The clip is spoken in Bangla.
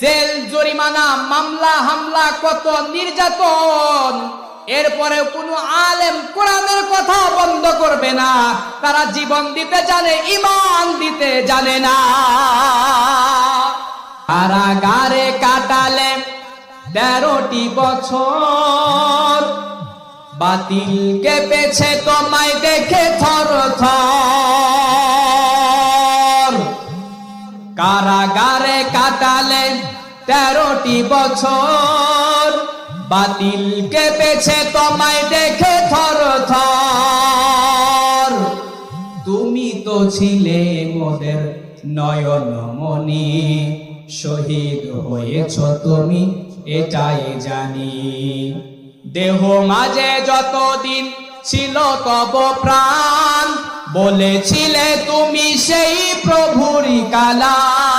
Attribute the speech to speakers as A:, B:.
A: জেল, জরিমানা, মামলা, হামলা, কত নির্যাতন। এরপরে কোনো আলেম কোরআনের কথা বন্ধ করবে না। তারা জীবন দিতে জানে ইমান দিতে জানে না। কারাগারে কাটালে তেরোটি বছর। বাতিল কেঁপেছে তোমায় দেখে কারাগারে কাটালে তেরোটি বছর। বাতিল কেঁপেছে তোমায় দেখে থর থর। তুমি তো ছিলে মোদের নয়ন মনি শহীদ হয়েছ তুমি, এটাই জানি। দেহ মাঝে যতদিন ছিল তব প্রাণ। বলেছিলে তুমি সেই প্রভুরি কালাম।